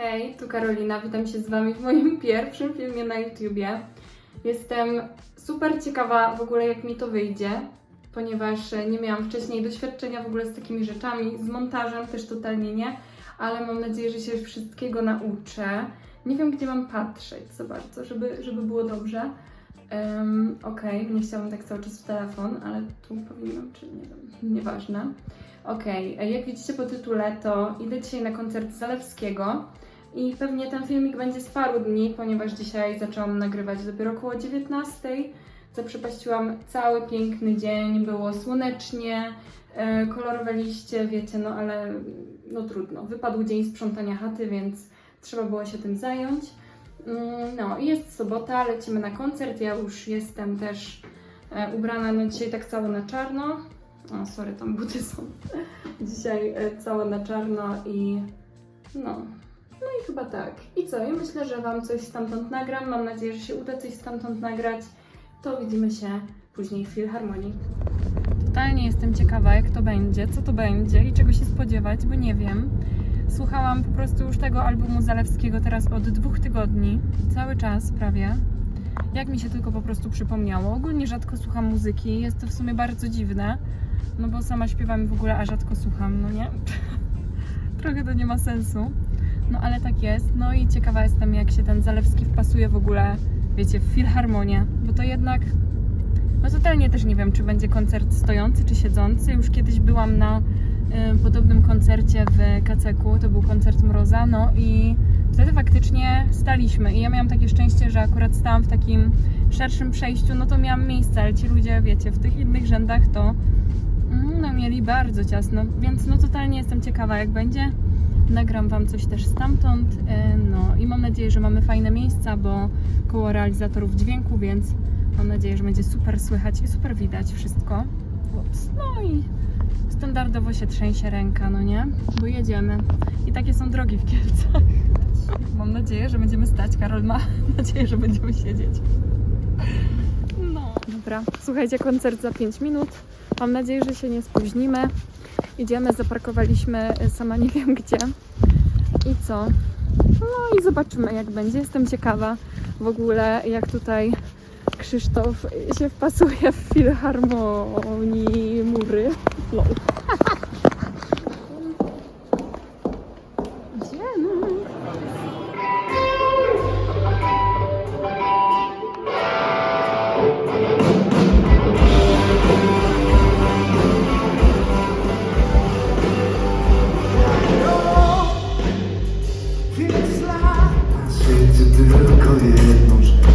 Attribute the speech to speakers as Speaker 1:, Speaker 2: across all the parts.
Speaker 1: Hej, tu Karolina, witam się z Wami w moim pierwszym filmie na YouTubie. Jestem super ciekawa w ogóle jak mi to wyjdzie, ponieważ e, nie miałam wcześniej doświadczenia w ogóle z takimi rzeczami, z montażem też totalnie nie, ale mam nadzieję, że się wszystkiego nauczę. Nie wiem gdzie mam patrzeć za bardzo, żeby, żeby było dobrze. Um, Okej, nie chciałam tak cały czas w telefon, ale tu powinnam, czy nie wiem, nieważne. Okej, e, jak widzicie po tytule, to idę dzisiaj na koncert Zalewskiego i pewnie ten filmik będzie z paru dni, ponieważ dzisiaj zaczęłam nagrywać dopiero około 19. Zaprzepaściłam cały piękny dzień, było słonecznie, e, kolorowe liście, wiecie, no ale no trudno. Wypadł dzień sprzątania chaty, więc trzeba było się tym zająć. Mm, No i jest sobota, lecimy na koncert. Ja już jestem też e, ubrana, no dzisiaj tak całe na czarno. O, sorry, tam buty są. Dzisiaj e, całe na czarno i no. No i chyba tak. I co? Ja myślę, że Wam coś stamtąd nagram. Mam nadzieję, że się uda coś stamtąd nagrać. To widzimy się później w Filharmonii. Totalnie jestem ciekawa, jak to będzie, co to będzie i czego się spodziewać, bo nie wiem. Słuchałam po prostu już tego albumu Zalewskiego teraz od dwóch tygodni, cały czas prawie. Jak mi się tylko po prostu przypomniało. Ogólnie rzadko słucham muzyki, jest to w sumie bardzo dziwne, no bo sama śpiewam i w ogóle, a rzadko słucham, no nie? Trochę to nie ma sensu. No ale tak jest. No i ciekawa jestem, jak się ten Zalewski wpasuje w ogóle, wiecie, w filharmonię, bo to jednak. No totalnie też nie wiem, czy będzie koncert stojący, czy siedzący. Już kiedyś byłam na y, podobnym koncercie w Kaceku, to był koncert Mroza, no i wtedy faktycznie staliśmy. I ja miałam takie szczęście, że akurat stałam w takim szerszym przejściu, no to miałam miejsce, ale ci ludzie, wiecie, w tych innych rzędach to mm, no, mieli bardzo ciasno, więc no totalnie jestem ciekawa, jak będzie. Nagram Wam coś też stamtąd. e, No i mam nadzieję, że mamy fajne miejsca, bo koło realizatorów dźwięku, więc mam nadzieję, że będzie super słychać i super widać wszystko. Ups. No i standardowo się trzęsie ręka, no nie? Bo jedziemy. I takie są drogi w Kielcach. Mam nadzieję, że będziemy stać. Karol ma nadzieję, że będziemy siedzieć. No. Dobra, słuchajcie, koncert za 5 minut. Mam nadzieję, że się nie spóźnimy. Idziemy, zaparkowaliśmy y, sama nie wiem gdzie. I co? No i zobaczymy jak będzie. Jestem ciekawa w ogóle jak tutaj Krzysztof się wpasuje w filharmonii mury. Lol.
Speaker 2: Na świecie tylko jedną rzecz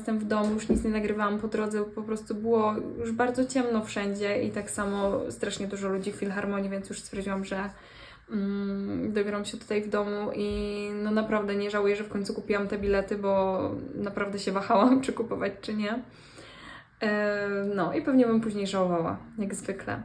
Speaker 1: Jestem w domu, już nic nie nagrywałam po drodze, po prostu było już bardzo ciemno wszędzie i tak samo strasznie dużo ludzi w Filharmonii, więc już stwierdziłam, że mm, dobieram się tutaj w domu i no naprawdę nie żałuję, że w końcu kupiłam te bilety, bo naprawdę się wahałam, czy kupować, czy nie. E, No i pewnie bym później żałowała, jak zwykle.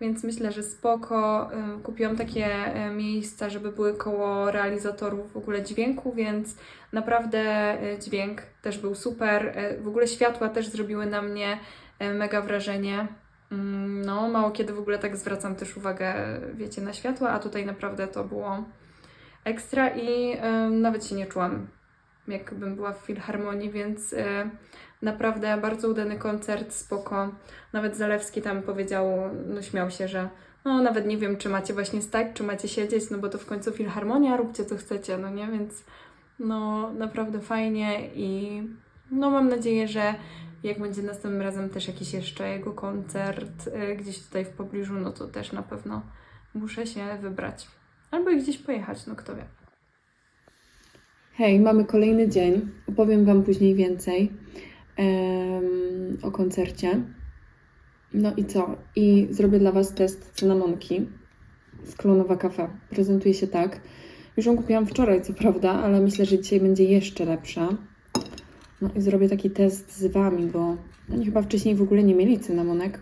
Speaker 1: Więc myślę, że spoko. Kupiłam takie miejsca, żeby były koło realizatorów w ogóle dźwięku, więc naprawdę e, dźwięk też był super. E, W ogóle światła też zrobiły na mnie e, mega wrażenie. Mm, No, mało kiedy w ogóle tak zwracam też uwagę, wiecie, na światła, a tutaj naprawdę to było ekstra i nawet się nie czułam, jakbym była w filharmonii, więc naprawdę bardzo udany koncert, spoko. Nawet Zalewski tam powiedział, no śmiał się, że no nawet nie wiem, czy macie właśnie stać, czy macie siedzieć, no bo to w końcu filharmonia, róbcie co chcecie, no nie, więc no naprawdę fajnie i no mam nadzieję, że jak będzie następnym razem też jakiś jeszcze jego koncert y, gdzieś tutaj w pobliżu, no to też na pewno muszę się wybrać. Albo gdzieś pojechać, no kto wie. Hej, mamy kolejny dzień. Opowiem Wam później więcej o koncercie. No i co? I zrobię dla Was test cynamonki z Klonowa Cafe. Prezentuje się tak. Już ją kupiłam wczoraj, co prawda, ale myślę, że dzisiaj będzie jeszcze lepsza. No i zrobię taki test z Wami, bo oni chyba wcześniej w ogóle nie mieli cynamonek.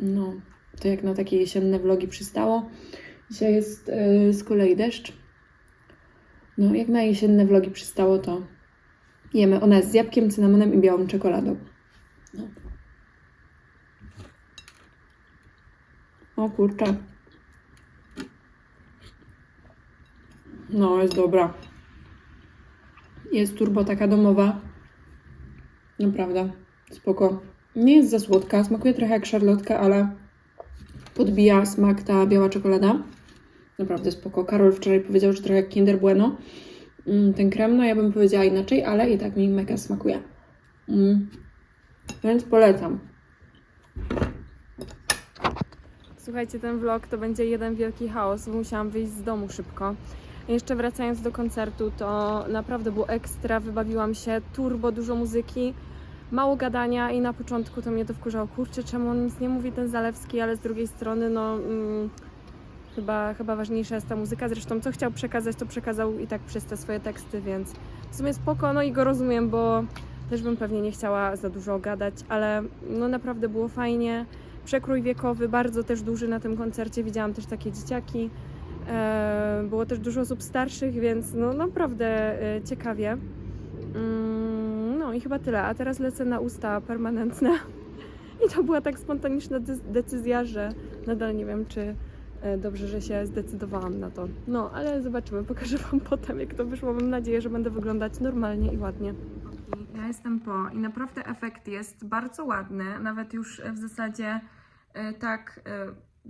Speaker 1: No, to jak na takie jesienne vlogi przystało. Dzisiaj jest yy, z kolei deszcz. No, jak na jesienne vlogi przystało, to jemy. Ona jest z jabłkiem, cynamonem i białą czekoladą. No. O kurczę. No, jest dobra. Jest turbo taka domowa. Naprawdę, spoko. Nie jest za słodka, smakuje trochę jak szarlotka, ale podbija smak ta biała czekolada. Naprawdę spoko. Karol wczoraj powiedział, że trochę jak Kinder Bueno. Mm, ten krem, no ja bym powiedziała inaczej, ale i tak mi mega smakuje. Mm. Więc polecam. Słuchajcie, ten vlog to będzie jeden wielki chaos, bo musiałam wyjść z domu szybko. Jeszcze wracając do koncertu, to naprawdę było ekstra, wybawiłam się, turbo, dużo muzyki, mało gadania i na początku to mnie to wkurzało, kurczę, czemu on nic nie mówi ten Zalewski, ale z drugiej strony, no mm, chyba, chyba ważniejsza jest ta muzyka, zresztą co chciał przekazać, to przekazał i tak przez te swoje teksty, więc w sumie spoko, no i go rozumiem, bo też bym pewnie nie chciała za dużo gadać, ale no naprawdę było fajnie, przekrój wiekowy bardzo też duży na tym koncercie, widziałam też takie dzieciaki, E, Było też dużo osób starszych, więc no naprawdę e, ciekawie. Mm, No i chyba tyle. A teraz lecę na usta permanentne. I to była tak spontaniczna de- decyzja, że nadal nie wiem, czy dobrze, że się zdecydowałam na to. No, ale zobaczymy, pokażę Wam potem, jak to wyszło. Mam nadzieję, że będę wyglądać normalnie i ładnie. Ja jestem po i naprawdę efekt jest bardzo ładny. Nawet już w zasadzie e, tak e,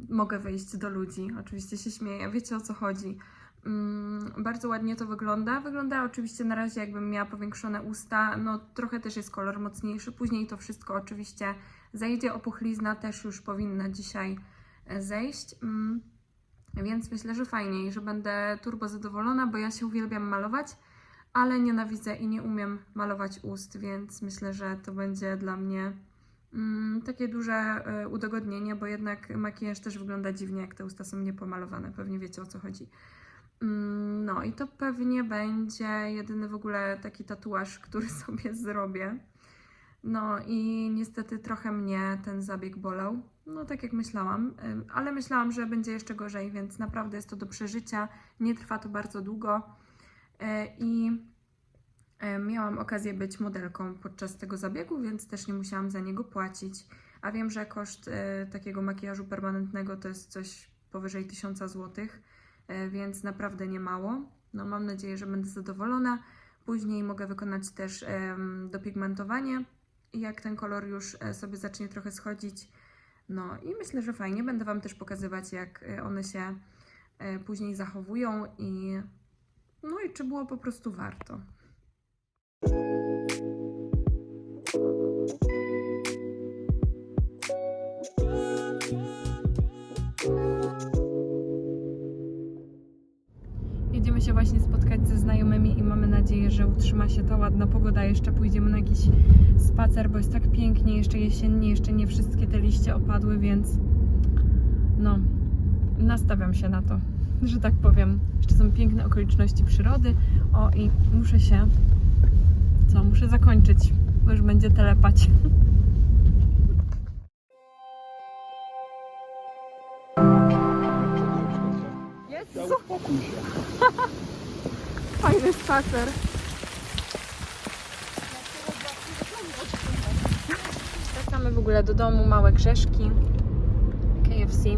Speaker 1: mogę wyjść do ludzi. Oczywiście się śmieję, wiecie o co chodzi. Mm, bardzo ładnie to wygląda. Wygląda oczywiście na razie jakbym miała powiększone usta. No trochę też jest kolor mocniejszy. Później to wszystko oczywiście zejdzie. Opuchlizna też już powinna dzisiaj e, zejść. Mm, więc myślę, że fajnie i że będę turbo zadowolona, bo ja się uwielbiam malować, ale nienawidzę i nie umiem malować ust, więc myślę, że to będzie dla mnie Mm, takie duże y, udogodnienie, bo jednak makijaż też wygląda dziwnie, jak te usta są niepomalowane. Pewnie wiecie o co chodzi. Mm, no i to pewnie będzie jedyny w ogóle taki tatuaż, który sobie zrobię. No i niestety trochę mnie ten zabieg bolał. No tak jak myślałam, ale myślałam, że będzie jeszcze gorzej, więc naprawdę jest to do przeżycia. Nie trwa to bardzo długo. Y, I E, Miałam okazję być modelką podczas tego zabiegu, więc też nie musiałam za niego płacić. A wiem, że koszt e, takiego makijażu permanentnego to jest coś powyżej 1000 zł, e, więc naprawdę nie mało. No, mam nadzieję, że będę zadowolona. Później mogę wykonać też dopigmentowanie, jak ten kolor już e, sobie zacznie trochę schodzić. No i myślę, że fajnie. Będę Wam też pokazywać, jak e, one się e, później zachowują i no i czy było po prostu warto. że utrzyma się ta ładna pogoda. Jeszcze pójdziemy na jakiś spacer, bo jest tak pięknie, jeszcze jesiennie, jeszcze nie wszystkie te liście opadły, więc no, nastawiam się na to, że tak powiem. Jeszcze są piękne okoliczności przyrody. O i muszę się, co, muszę zakończyć, bo już będzie telepać.
Speaker 2: Jezu!
Speaker 1: Fajny spacer. Ogóle do domu, małe grzeszki. KFC.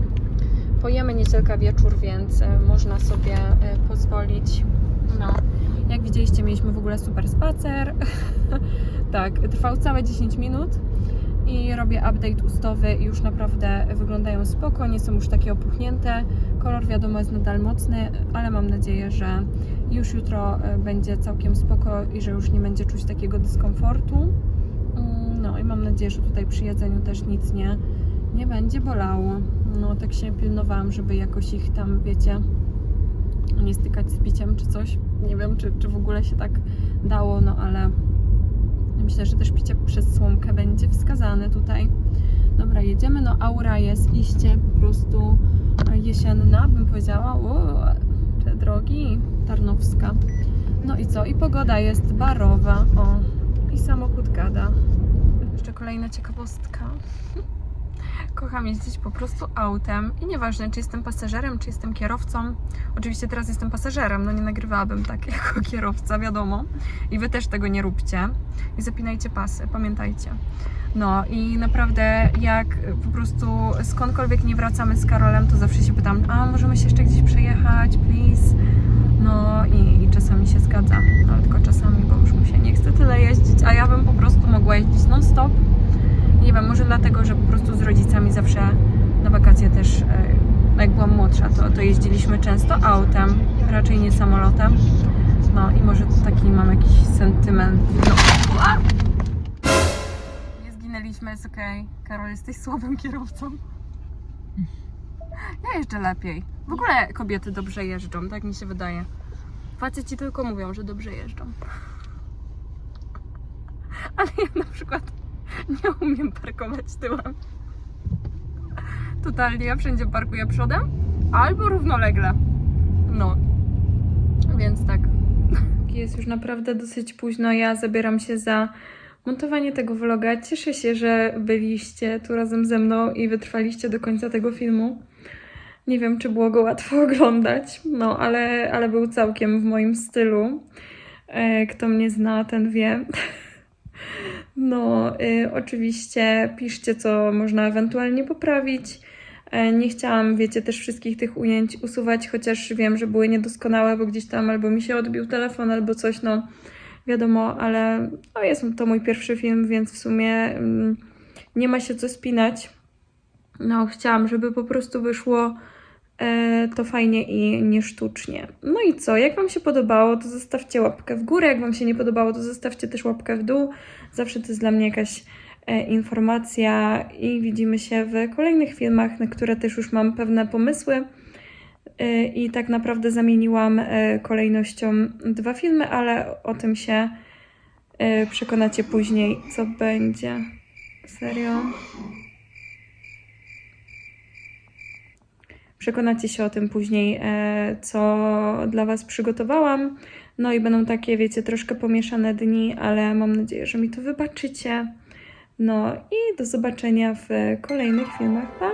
Speaker 1: Pojemy niedzielka wieczór, więc e, można sobie e, pozwolić. No, jak widzieliście, mieliśmy w ogóle super spacer. tak, trwał całe 10 minut i robię update ustowy i już naprawdę wyglądają spoko, nie są już takie opuchnięte. Kolor wiadomo jest nadal mocny, ale mam nadzieję, że już jutro e, będzie całkiem spoko i że już nie będzie czuć takiego dyskomfortu. I mam nadzieję, że tutaj przy jedzeniu też nic nie, nie będzie bolało. No tak się pilnowałam, żeby jakoś ich tam, wiecie, nie stykać z piciem czy coś. Nie wiem, czy, czy w ogóle się tak dało, no ale myślę, że też picie przez słomkę będzie wskazane tutaj. Dobra, jedziemy. No aura jest iście po prostu jesienna, bym powiedziała. O, te drogi, Tarnowska. No i co? I pogoda jest barowa. O, i samochód gada. Jeszcze kolejna ciekawostka. Kocham jeździć po prostu autem i nieważne, czy jestem pasażerem, czy jestem kierowcą. Oczywiście teraz jestem pasażerem, no nie nagrywałabym tak jako kierowca, wiadomo. I wy też tego nie róbcie. I zapinajcie pasy, pamiętajcie. No i naprawdę jak po prostu skądkolwiek nie wracamy z Karolem, to zawsze się pytam, a możemy się jeszcze gdzieś przejechać, please? No i, i czasami się zgadza, no, ale tylko czasami, bo już mu się nie chce tyle jeździć, a ja bym po prostu mogła jeździć non-stop. Nie wiem, może dlatego, że po prostu z rodzicami zawsze na wakacje też, e, jak byłam młodsza, to, to jeździliśmy często autem, raczej nie samolotem. No i może taki mam jakiś sentyment. No. Nie zginęliśmy, jest okej. Karol, jesteś słabym kierowcą. Ja jeżdżę lepiej. W ogóle kobiety dobrze jeżdżą, tak mi się wydaje. Faceci tylko mówią, że dobrze jeżdżą. Ale ja na przykład nie umiem parkować tyłem. Totalnie, ja wszędzie parkuję przodem albo równolegle. No. Więc tak. Jest już naprawdę dosyć późno. Ja zabieram się za montowanie tego vloga. Cieszę się, że byliście tu razem ze mną i wytrwaliście do końca tego filmu. Nie wiem, czy było go łatwo oglądać, no ale, ale był całkiem w moim stylu. E, Kto mnie zna, ten wie. No, y, oczywiście piszcie, co można ewentualnie poprawić. E, Nie chciałam, wiecie, też wszystkich tych ujęć usuwać, chociaż wiem, że były niedoskonałe, bo gdzieś tam albo mi się odbił telefon, albo coś, no wiadomo, ale no, jest to mój pierwszy film, więc w sumie mm, nie ma się co spinać. No, chciałam, żeby po prostu wyszło e, to fajnie i nie sztucznie. No i co? Jak Wam się podobało, to zostawcie łapkę w górę. Jak Wam się nie podobało, to zostawcie też łapkę w dół. Zawsze to jest dla mnie jakaś informacja i widzimy się w kolejnych filmach, na które też już mam pewne pomysły. E, I tak naprawdę zamieniłam e, kolejnością dwa filmy, ale o tym się e, przekonacie później, co będzie. Serio? Przekonacie się o tym później, e, co dla Was przygotowałam. No i będą takie, wiecie, troszkę pomieszane dni, ale mam nadzieję, że mi to wybaczycie. No i do zobaczenia w kolejnych filmach. Pa!